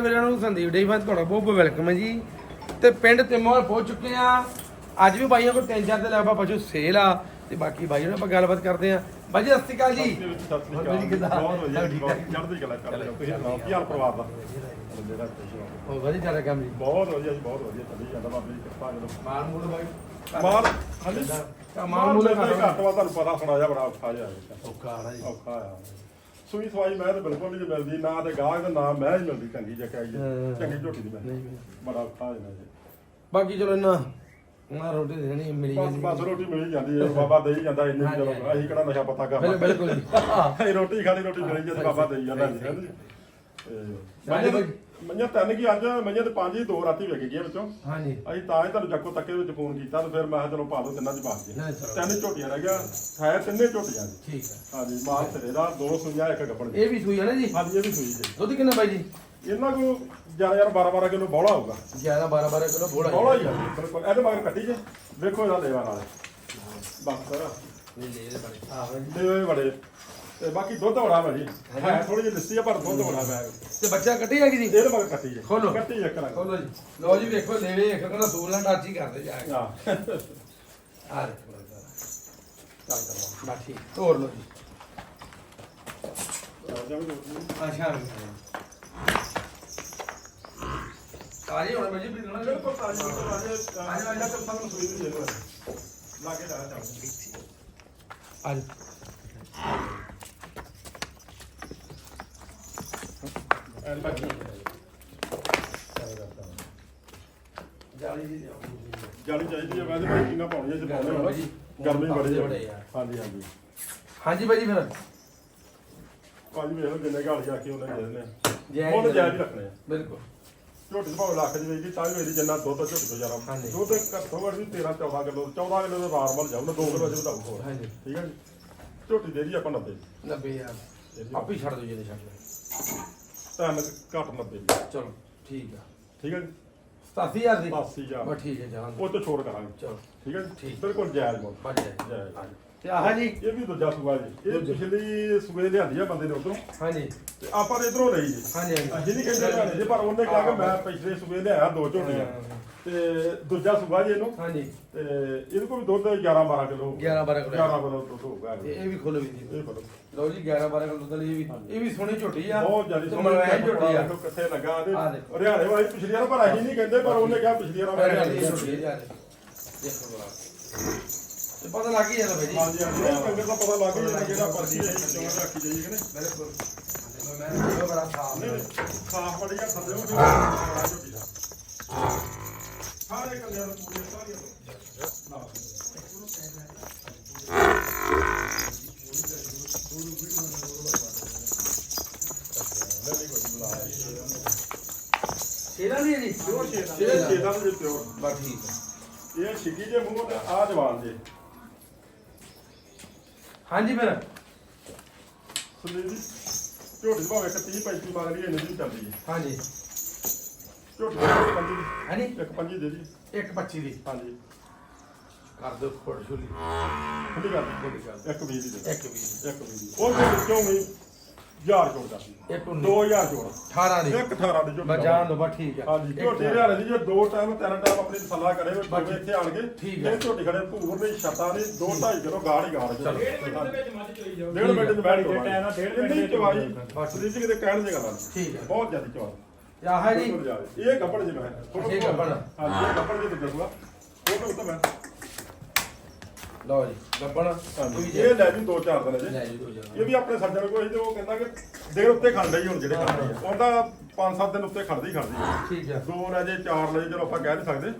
ਵੀਰਾਂ ਨੂੰ ਸੰਦੀਪ ਡੇ ਫਾਂ ਤੁਹਾਡਾ ਬਹੁਤ ਬਹੁਤ ਵੈਲਕਮ ਹੈ ਜੀ। ਤੇ ਪਿੰਡ ਤਿਮੋਰ ਪਹੁੰਚ ਚੁੱਕੇ ਆ ਅੱਜ ਵੀ ਬਾਈਆਂ ਕੋਲ ਤਿੰਨ ਚਾਰ ਦੇ ਲਗਭਗ ਪਸ਼ੂ ਸੇਲ ਆ। ਤੇ ਬਾਕੀ ਬਾਈ ਨਾਲ ਆਪਾਂ ਗੱਲਬਾਤ ਕਰਦੇ ਆ ਬਾਈ ਜੀ ਸਤਿ ਸ਼੍ਰੀ ਅਕਾਲ ਜੀ। ਸਤਿ ਸ੍ਰੀ ਹੋਰ ਜੀ ਅਕਾਲ ਕਿੱਦਾਂ? ਬਹੁਤ ਵਧੀਆ ਜੀ ਠਾਕ? ਚੜ੍ਹਦੀ ਕਲਾ ਕਰਦੇ ਤੁਸੀਂ ਸੁਣਾਓ ਕੀ ਹਾਲ ਪਰਿਵਾਰ ਦਾ? ਜਿਹੜਾ ਹੋ ਵਧੀਆ ਚੱਲ ਰਿਹਾ ਕੰਮ ਜੀ। ਬਹੁਤ ਵਧੀਆ ਜੀ ਬਹੁਤ ਵਧੀਆ ਚੱਲੀ ਜਾਂਦਾ ਬਾਬੇ ਦੀ ਕਿਰਪਾ ਜਦੋਂ ਮਾਲ ਮੂਲ ਬਾਈ। ਮਾਲ ਹਾਂਜੀ। ਤਾਂ ਮਾਲ ਮੂਲ ਘੱਟ ਵਾ ਤੁਹਾਨੂੰ ਪਤਾ ਸੁਣਾ ਜਾ ਬੜਾ ਔਖਾ ਜਿਹਾ। ਹੈ। ਔਖਾ ਆ ਜੀ। ਔਖਾ ਆ। ਸੂਈ ਸਵਾਈ ਮੈਂ ਤਾਂ ਬਿਲਕੁਲ ਨਹੀਂ ਮਿਲਦੀ ਨਾ ਤੇ ਗਾਹਕ ਤੇ ਨਾ ਮੈਂ ਹੀ ਮਿਲਦੀ ਚੰਗੀ ਜਿਹਾ ਕਹੀ ਹਾਂ। ਚੰਗੀ ਝੋਟੀ ਦੀ ਮੈਂ। ਬੜਾ ਔਖਾ ਹੈ ਜੀ। ਬਾਕੀ ਚਲੋ ਇਹਨਾਂ ਉਹਨਾਂ ਰੋਟੀ ਦੇਣੀ ਮਿਲੀ ਬਸ ਬਸ ਰੋਟੀ ਮਿਲ ਜਾਂਦੀ ਹੈ ਬਾਬਾ ਦੇਈ ਜਾਂਦਾ ਇੰਨੀ ਚਲੋ। ਅਸੀਂ ਕਿਹੜਾ ਨਸ਼ਾ ਪੱਤਾ ਕਰਨਾ ਬਿਲਕੁਲ। ਜੀ ਰੋਟੀ ਖਾਣੀ ਰੋਟੀ ਮਿਲ ਜਾਂਦੀ ਬਾਬਾ ਦੇਈ ਜਾਂਦਾ। ਜੀ ਹਾਂਜੀ ਮੰਨਿਆ ਤਿੰਨ ਕੀ ਅੱਜ ਮੰਨਿਆ ਤੇ ਪੰਜ ਹੀ ਦੋ ਰਾਤੀ ਵਿਕ ਗਈਆਂ ਵਿੱਚੋਂ। ਹਾਂਜੀ। ਅਸੀਂ ਤਾਂ ਹੀ ਤੁਹਾਨੂੰ ਜੱਕੋ ਤੱਕੇ ਵਿੱਚ ਫੋਨ ਕੀਤਾ ਤੇ ਫਿਰ ਮੈਂ ਕਿਹਾ ਚਲੋ ਪਾ ਦੋ ਤਿੰਨਾਂ ਚ ਪਾ ਨਹੀਂ। ਤਿੰਨ ਝੋਟੀਆਂ ਰਹਿ ਗਿਆ ਹੈ ਤਿੰਨੇ ਝੋਟੀਆਂ ਜੀ। ਠੀਕ ਹੈ। ਹਾਂਜੀ ਮਾਲ ਸਿਰੇ ਦਾ ਦੋ ਸੂਈਆਂ ਇੱਕ ਗੱਪਣ ਦੀ ਇਹ ਵੀ ਸੂਈ ਹੈ ਨਾ ਜੀ? ਹਾਂਜੀ ਇਹ ਵੀ ਸੂਈ ਜੀ। ਦੁੱਧ ਕਿੰਨਾ ਬਾਈ ਜੀ? ਇਹਨਾਂ ਕੋ ਜ਼ਿਆਦਾ ਯਾਰ 12 12 ਕਿਲੋ ਬੌਲਾ ਹੋਊਗਾ। 11 12 12 ਕਿਲੋ ਬੋੜਾ ਬੌਲਾ ਹੀ। ਆ ਜੀ, ਬਿਲਕੁਲ। ਇਹਦੇ ਮਗਰ ਕੱਟੀ ਜੇ। ਵੇਖੋ ਇਹਦਾ ਲੇਵਾ ਨਾਲ। ਬਸ ਇਹ ਲੈ ਲੈ ਬੜੇ। ਆਹ ਜੀ। ਲੇਵੇ ਬੜੇ। ਤੇ ਬਾਕੀ ਦੁੱਧ ਬੜਾ ਵਾ ਜੀ ਹੈ ਥੋੜੀ ਜਿਹੀ ਲੱਸੀ ਆ ਪਰ ਦੁੱਧ ਬੜਾ ਵਾ ਤੇ ਬੱਚਾ ਕੱਟੀ ਆ ਜੀ ਇਹਦੇ ਮਗਰ ਕੱਟੀ ਜੇ ਖੋਲੋ। ਕੱਟੀ ਜੇ ਕਰਾਂਗੇ ਖੋਲੋ ਜੀ। ਲਓ ਜੀ ਵੇਖੋ ਲੈਵੇ ਇੱਕ ਕਹਿੰਦਾ ਸੂਰ ਨਾਲ ਟੱਚ ਕਰਦੇ ਜਾ ਕੇ। ਹਾਂ ਆ ਦੇਖੋ ਚੱਲ ਕਰਵਾ ਬਾ ਠੀਕ। ਤੋੜ ਲਓ ਜੀ। ਅੱਛਾ। ਕਾਜੀ ਹੁਣ ਬਜੀ ਵੀ ਨਾ ਬਿਲਕੁਲ ਤਾਜੀ ਤਾਜੀ ਤਾਜੀ ਆਇਆ ਤਾਂ ਸਾਨੂੰ ਸੂਈ ਨਹੀਂ ਦੇ ਲਾਗੇ ਦਾ ਚੱਲ ਅੱਜ ਜੀ ਜਾਲੀ ਚਾਹੀਦੀ ਹੈ ਵੈਸੇ ਭਾਈ ਕਿੰਨਾ ਪਾਉਣੀ ਹੈ ਜੇ ਪਾਉਣੇ ਹੋਣ ਜੀ। ਗਰਮੀ ਬੜੀ ਬੜੇ ਹੈ ਆ। ਹਾਂਜੀ ਹਾਂਜੀ। ਹਾਂਜੀ ਫਿਰ। ਭਾਜੀ ਵੇਖ ਲਓ ਜਿੰਨੇ ਗਾਲੀ ਆ ਕੇ ਉਹਨੇ ਦੇ ਦਿੰਦੇ ਆ ਮੁੱਲ ਜਾਇਜ਼ ਰੱਖਣੇ ਆ। ਬਿਲਕੁਲ। ਝੋਟੀ ਦੇ ਭਾਵੇਂ ਲੱਖ ਦੀ ਵੇਚੀ ਤਾਂ ਵੀ ਜਿੰਨਾ ਦੁੱਧ ਝੋਟੀ ਤੋਂ ਜ਼ਿਆਦਾ। ਹਾਂਜੀ। ਦੁੱਧ ਘੱਟੋ ਘੱਟ ਵੀ 13 14 ਕਿਲੋ 14 ਕਿਲੋ ਦਾ ਨਾਰਮਲ ਜਾਊਗਾ 2 ਕਿਲੋ ਅਜੇ ਹੋਰ। ਹਾਂਜੀ। ਠੀਕ ਹੈ ਜੀ। ਝੋਟੀ ਦੇ ਦੀ ਆਪਾਂ 90 90 ਯਾਰ ਆਪੇ ਛੱਡ ਦਿਓ ਜਿਹਦੇ ਛੱਡ ਦਿਓ ਤਿੰਨ ਘੱਟ 90 ਦੀ ਚਲੋ ਠੀਕ ਆ। ਠੀਕ ਹੈ ਜੀ? 87000 ਦੀ? 80000 ਬਸ ਠੀਕ ਹੈ ਜਾਨ ਉਹ ਤੋਂ ਛੋੜ ਕਰਾਂਗੇ। ਚਲੋ। ਠੀਕ ਹੈ ਜੀ? ਠੀਕ। ਬਿਲਕੁਲ ਜਾਇਜ਼ ਮੁੱਲ। ਬਣ ਜਾਏ। ਜਾਇਜ਼। ਤੇ ਆਹ ਜੀ। ਇਹ ਵੀ ਦੂਜਾ ਸੂਆ ਜੀ। ਇਹ ਦੂਜਾ। ਪਿਛਲੀ ਸੂਏ ਲਿਆਂਦੀ ਆ ਬੰਦੇ ਨੇ ਉਧਰੋਂ। ਹਾਂਜੀ। ਤੇ ਆਪਾਂ ਨੇ ਇਧਰੋਂ ਲਈ ਜੀ। ਹਾਂਜੀ ਹਾਂਜੀ। ਅਸੀਂ ਨਹੀਂ ਕਹਿੰਦੇ ਲਿਆਣੇ ਜੀ ਪਰ ਉਹਨੇ ਕਿਹਾ ਕਿ ਮੈਂ ਪਿਛਲੇ ਸੂਏ ਲਿਆਇਆ ਦੋ ਝੋਟੀਆਂ ਤੇ ਦੂਜਾ ਸੂਆ ਜੀ ਇਹਨੂੰ। ਹਾਂਜੀ। ਤੇ ਇਹਦੇ ਕੋਲ ਵੀ ਦੁੱਧ 11 12 ਕਿਲੋ 11 12 ਕਿਲੋ। 11 ਕਿਲੋ ਦੁੱਧ ਹੋਊਗਾ। ਤੇ ਇਹ ਵੀ ਖੋਲੋ ਵੀ ਜੀ। ਇਹ ਬੜੋ ਲਓ ਜੀ 11 12 ਕਿਲੋ ਦੁੱਧ ਲਈ। ਇਹ ਵੀ ਇਹ ਵੀ ਸੋਹਣੀ ਝੋਟੀ ਆ। ਬਹੁਤ ਜ਼ਿਆਦਾ ਤੇ ਮਲਵੈਣ ਝੋਟੀ ਆ। ਦੇਖੋ ਕਿੱਥੇ ਲੱਗਾ ਆਹ ਤੇ ਦੇਖੋ। ਹਰਿਆਣੇ ਵਾਲੀ ਪਿਛਲੀ ਵਾਰ ਪਰ ਅਸੀਂ ਨਹੀਂ ਕਹਿੰਦੇ ਪਰ ਉਹਨੇ ਕਿਹਾ ਪਿਛਲੀ ਵਾਰ ਮੈਂ ਇਹ ਹਰਿਆਣੇ ਝੋਟੀ ਆ ਜੀ। ਦੇਖੋ ਬੜਾ ਤੇ ਪਤਾ ਲੱਗ ਹੀ ਜਾਂਦਾ ਭਾਈ ਜੀ। ਹਾਂਜੀ ਹਾਂਜੀ। ਇਹ ਸੰਗਤ ਦਾ ਪਤਾ ਲੱਗ ਗਿਆ ਜਿਹੜਾ ਪਰਚੀ ਹੈ ਚੋਣ ਰੱਖੀ ਜਾਈਏ ਕਿ ਨਹੀਂ। ਬਿਲਕੁਲ। ਮੈਂ ਇਹ ਬੜਾ ਸਾਫ਼ ਨਹੀਂ, ਸਾਫ਼ ਬੜੀਆਂ ਥੱਲੇ ਉਹ ਝੋਟੀ ਦਾ ਸਾਰੇ ਕੱਲਿਆਂ ਨੂੰ ਪੂਰੇ ਸਾਰੀਆਂ ਤੋਂ ਸ਼ੇਰਾਂ ਦੀ ਜੀ ਸ਼ੇਰਾਂ। ਦਾ ਦੀ ਦਾ ਪਿਓਰ। ਬਸ ਠੀਕ ਇਹ ਛਿੱਗੀ ਜੇ ਮੂੰਹ ਤੇ ਆ ਜਵਾਨ ਜੇ। ਹਾਂਜੀ ਫਿਰ। ਸੁਨੀਲ ਜੀ ਝੋਟੀ ਭਾਵੇਂ ਇੱਕ 30 35 ਮੰਗ ਲਈ ਇੰਨੀ ਦੀ ਚੱਲਦੀ ਹੈ। ਹਾਂਜੀ। ਝੋਟੀ ਇੱਕ ਪੰਜੀ ਦੀ। ਹਾਂਜੀ। ਇੱਕ ਪੰਜੀ ਦੇ ਦੀ ਇੱਕ 25 ਦੀ। ਹਾਂਜੀ। ਕਰ ਦਿਓ ਫੋੜ ਛੁਲੀ ਖੁੱਲੀ ਕਰ ਇੱਕ 20 ਦੀ ਦੇ ਇੱਕ 20 ਇੱਕ 20 ਦੀ। ਉਹਦੇ ਵਿੱਚੋਂ ਵੀ 1000 ਜੋੜ ਕਰਦੀ ਇੱਕ 19 2000 ਜੋੜ। 18 ਦੀ। ਇੱਕ 18 ਦੀ ਝੋਟੀ ਬਸ ਜਾਣ ਦੋ ਬਸ ਠੀਕ ਹੈ। ਹਾਂਜੀ ਇੱਕ ਝੋਟੀ ਹਰਿਆਣੇ ਦੀ ਜੇ ਦੋ ਟਾਈਮ ਤਿੰਨ ਟਾਈਮ ਆਪਣੀ ਤਸੱਲਾ ਕਰੇ ਬਸ ਉਹ ਇੱਥੇ ਆਣ ਕੇ ਠੀਕ ਹੈ। ਇਹ ਝੋਟੀ ਖੜੇ ਭੂਰ ਨਹੀਂ ਛੱਤਾਂ ਨਹੀਂ 2 2.5 ਕਿਲੋ ਗਾੜ ਹੀ ਗਾੜ ਚਲੋ। ਡੇਢ ਮਿੰਟ ਚ ਬੈਠ ਜੇ ਟਾਈਮ ਨਾਲ ਡੇਢ ਮਿੰਟ ਇੰਨੀ ਚ ਚਵਾਈ ਬਸ। ਸਰੀਰ ਚ ਕਿਤੇ ਕਹਿਣ ਦੀ ਗੱਲ ਨਹੀਂ ਠੀਕ ਹੈ। ਬਹੁਤ ਜ਼ਿਆਦਾ ਚਵਾਈ। ਤੇ ਆਹ ਹੈ ਜੀ। ਇਹ ਮੈਂ ਇਹ ਗੱਭਣ। ਹਾਂਜੀ ਇਹ ਗੱਪੜ ਜੀ ਦੱਸੂਗਾ ਉਹ ਤੋਂ ਉੱਤੇ ਮੈਂ। ਲਓ ਜੀ ਗੱਬਣ ਹਾਂਜੀ। ਇਹ ਲੈ ਜੀ ਦੋ ਚਾਰ ਦਿਨ ਅਜੇ ਲੈ ਜੀ ਦੋ ਜਣਾ ਇਹ ਵੀ ਆਪਣੇ ਸੱਜਣ ਕੋਲ ਸੀ ਤੇ ਉਹ ਕਹਿੰਦਾ ਕਿ ਦੇਰ ਉੱਤੇ ਖੜਦਾ ਹੀ ਹੁਣ ਜਿਹੜੇ ਖੜਦੇ ਆ। ਉਹਦਾ 5-7 ਦਿਨ ਉੱਤੇ ਖੜਦੀ ਖੜਦੀ ਆ। ਠੀਕ ਹੈ ਦੋ ਲੈ ਜੇ ਚਾਰ ਲੈ ਜੇ ਚਲੋ ਆਪਾਂ ਕਹਿ ਨਹੀਂ ਸਕਦੇ।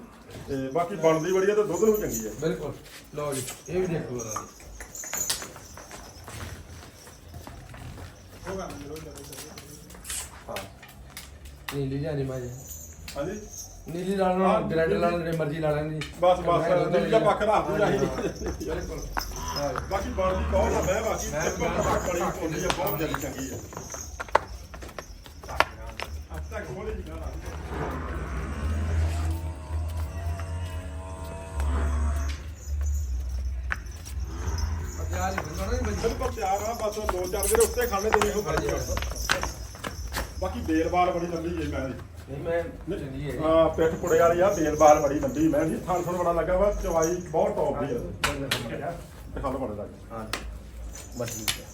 ਤੇ ਬਾਕੀ ਬਣਦੀ ਬੜੀ ਆ ਤੇ ਦੁੱਧ ਨੂੰ ਵੀ ਚੰਗੀ ਆ। ਬਿਲਕੁਲ। ਲਓ ਜੀ ਇਹ ਵੀ ਦੇਖੋ ਉਹਨਾਂ ਦੀ ਹਾਂ। ਨੀਲੀ ਜਾਨੀ ਮਾਜੇ ਹਾਂਜੀ। ਨੀਲੀ ਲਾ ਲਓ ਗ੍ਰੈਂਡ ਲਾ ਲਓ ਜਿਹੜੇ ਮਰਜ਼ੀ ਲਾ ਲੈਣ ਜੀ। ਬਸ ਬਸ ਨੀਲਾ ਪੱਖ ਰੱਖ ਦੂ ਜਾਹੀ ਬਿਲਕੁਲ ਹਾਂ ਜੀ। ਬਾਕੀ ਬਣਦੀ ਬਹੁਤ ਆ ਮੈਂ ਬਾਕੀ ਤੱਕ ਬੜੀ ਹੁੰਦੀ ਆ ਬਹੁਤ ਜਲਦੀ ਚੰਗੀ ਆ। ਅੱਜ ਤੱਕ ਗਾਣਾ ਆ ਬੰਦਾ ਨਹੀਂ ਬੰਦਾ ਬਿਲਕੁਲ ਤਿਆਰ ਆ ਬਸ ਦੋ ਚਾਰ ਦਿਨ ਉੱਤੇ ਖਾਣੇ ਕਰਦੀ ਆ ਬਾਕੀ ਬੇਲਬਾਲ ਬੜੀ ਲੰਬੀ ਜੇ ਮੈਂ। ਦੀ ਨਹੀਂ ਮੈਂ ਚੰਗੀ ਹੈ ਹਾਂ ਪਿੱਠ ਪੁੜੇ ਵਾਲੀ ਆ ਬੇਲਬਾਲ ਬੜੀ ਲੰਬੀ। ਮੈਂ ਦੀ ਥਣ ਥਣ ਬੜਾ ਲੱਗਾ ਵਾ ਚਵਾਈ ਬਹੁਤ ਟੌਪ ਦੀ ਆ। ਤੇ ਖਾਲ ਬੜੇ ਲੱਗ ਹਾਂ ਬਸ ਠੀਕ ਹੈ।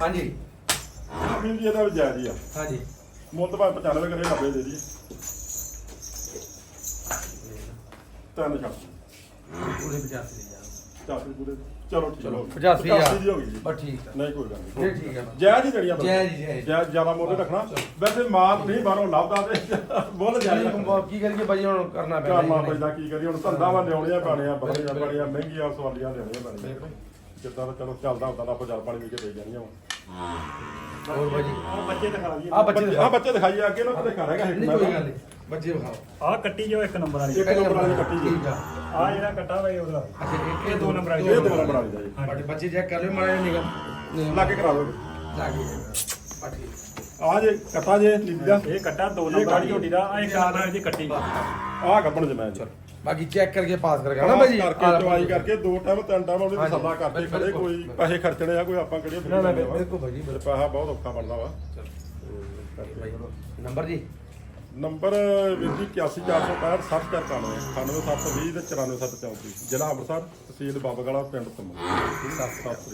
ਹਾਂਜੀ। ਅਮੀਨ ਜੀ ਇਹਦਾ ਵੀ ਜਾਇਜ਼ ਹੀ ਆ। ਹਾਂਜੀ। ਮੁੱਲ ਤਾਂ ਭਾਵੇਂ 95 ਕਰੇ 90 ਦੇ ਦੀ ਤਿੰਨ ਛੱਡ। ਪੂਰੇ 85 ਦੀ। ਜਾ ਚਾਸੀ ਪੂਰੇ। ਚਲੋ ਠੀਕ ਚਲੋ ਹੋ 85 85 ਦੀ ਹੋ ਗਈ ਜੀ। ਬਸ ਠੀਕ ਹੈ ਨਹੀਂ ਕੋਈ ਗੱਲ ਨਹੀਂ। ਇਹ ਠੀਕ ਹੈ ਜਾਇਜ਼ ਹੀ ਜੜੀਆਂ ਜਾਇਜ਼ ਹੀ, ਜਾਇਜ਼। ਜਾਇਜ਼ ਜ਼ਿਆਦਾ ਮੁੱਲ ਰੱਖਣਾ। ਵੈਸੇ ਮਾਲ ਨਹੀਂ ਬਾਹਰੋਂ ਲੱਭਦਾ ਤੇ ਬੋਲ ਜਾਇਜ਼ ਰੱਖਣਾ ਕੀ ਕਰੀਏ ਭਾਜੀ ਹੁਣ ਕਰਨਾ ਪੈਣਾ ਕਰਨਾ ਪੈਂਦਾ ਕੀ ਕਰੀ ਹੁਣ ਧੰਦਾ ਵਾ ਲਿਆਉਣੀਆਂ ਪੈਣੀਆਂ ਬੜੀਆਂ ਬੜੀਆਂ ਮਹਿੰਗੀਆਂ ਸਵਾਲੀਆਂ ਲਿਆਉਣੀਆਂ ਪੈਣੀਆਂ। ਜਿੱਦਾਂ ਤਾਂ ਚਲੋ ਚੱਲਦਾ ਹੁੰਦਾ ਤਾਂ ਆਪਾਂ ਜਲ ਪਾਣੀ ਵੀ ਕੇ ਦੇ ਜਾਣੀਆਂ ਵਾ ਹੋਰ ਭਾਜੀ ਉਹ ਬੱਚੇ ਦਿਖਾ ਦਈਏ ਆ ਬੱਚੇ ਆ ਬੱਚੇ ਦਿਖਾਈਏ ਅੱਗੇ ਨਾ ਤੇ ਦਿਖਾ ਰਹੇਗਾ ਨਹੀਂ ਕੋਈ ਗੱਲ ਨਹੀਂ। ਬੱਚੇ ਵਿਖਾਓ। ਆਹ ਕੱਟੀ ਜੋ ਇੱਕ ਨੰਬਰ ਵਾਲੀ। ਇੱਕ ਨੰਬਰ ਵਾਲੀ ਕੱਟੀ ਜੀ ਠੀਕ ਆ। ਆਹ ਜਿਹੜਾ ਕੱਟਾ ਵਾ ਇਹ ਉਹਦਾ। ਅੱਛਾ ਇੱਕ ਇਹ ਦੋ ਨੰਬਰ ਵਾਲੀ। ਇਹ ਦੋ ਨੰਬਰ ਵਾਲੀ ਦਾ ਜੀ। ਬੜੇ ਬੱਚੇ ਚੈੱਕ ਕਰ ਲਿਓ ਮਾੜਾ ਜਿਹਾ ਨਿਗਾ ਲਾ ਕੇ ਕਰਾ ਲਓ ਲਾਗੇ ਬਸ ਠੀਕ ਆ ਜੇ ਕੱਟਾ ਜੇ ਦਾ ਇਹ ਕੱਟਾ ਦੋ ਇਹ ਨੰਬਰ ਵਾਲੀ। ਝੋਟੀ ਦਾ ਆਹ ਇੱਕ ਨੰਬਰ ਵਾਲੀ ਦੀ ਕੱਟੀ ਆ ਗੱਬਣ ਜਮੈਨ ਜੀ ਬਾਕੀ ਚੈੱਕ ਕਰਕੇ ਪਾਸ ਕਰੇਗਾ ਨਾ ਨਾ ਭਾਜੀ ਕਰਕੇ ਚਵਾਈ ਕਰਕੇ ਦੋ ਟਾਈਮ ਤਿੰਨ ਟਾਈਮ ਉਹਦੇ ਹਾਂਜੀ। ਤਸੱਲਾ ਕਰਦੇ ਖੜੇ ਬਿਲਕੁਲ, ਕੋਈ ਬਿਲਕੁਲ। ਪੈਸੇ ਖਰਚਣੇ ਆ ਕੋਈ ਆਪਾਂ ਕਿਹੜੇ ਨਾ ਨਾ ਬਿਲਕੁਲ ਭਾਜੀ ਤੇ ਬਿਲਕੁਲ। ਪੈਸਾ ਬਹੁਤ ਔਖਾ ਬਣਦਾ ਵਾ। ਨੰਬਰ ਜੀ। ਨੰਬਰ ਵੀਰ ਜੀ 81465 7491 98720 ਤੇ 94734 ਜ਼ਿਲ੍ਹਾ ਅੰਮ੍ਰਿਤਸਰ, ਤਹਿਸੀਲ ਬਾਬਾ ਗਲਾ ਪਿੰਡ ਤੁਮ ਸਤਿ ਸ਼੍ਰੀ ਅਕਾਲ।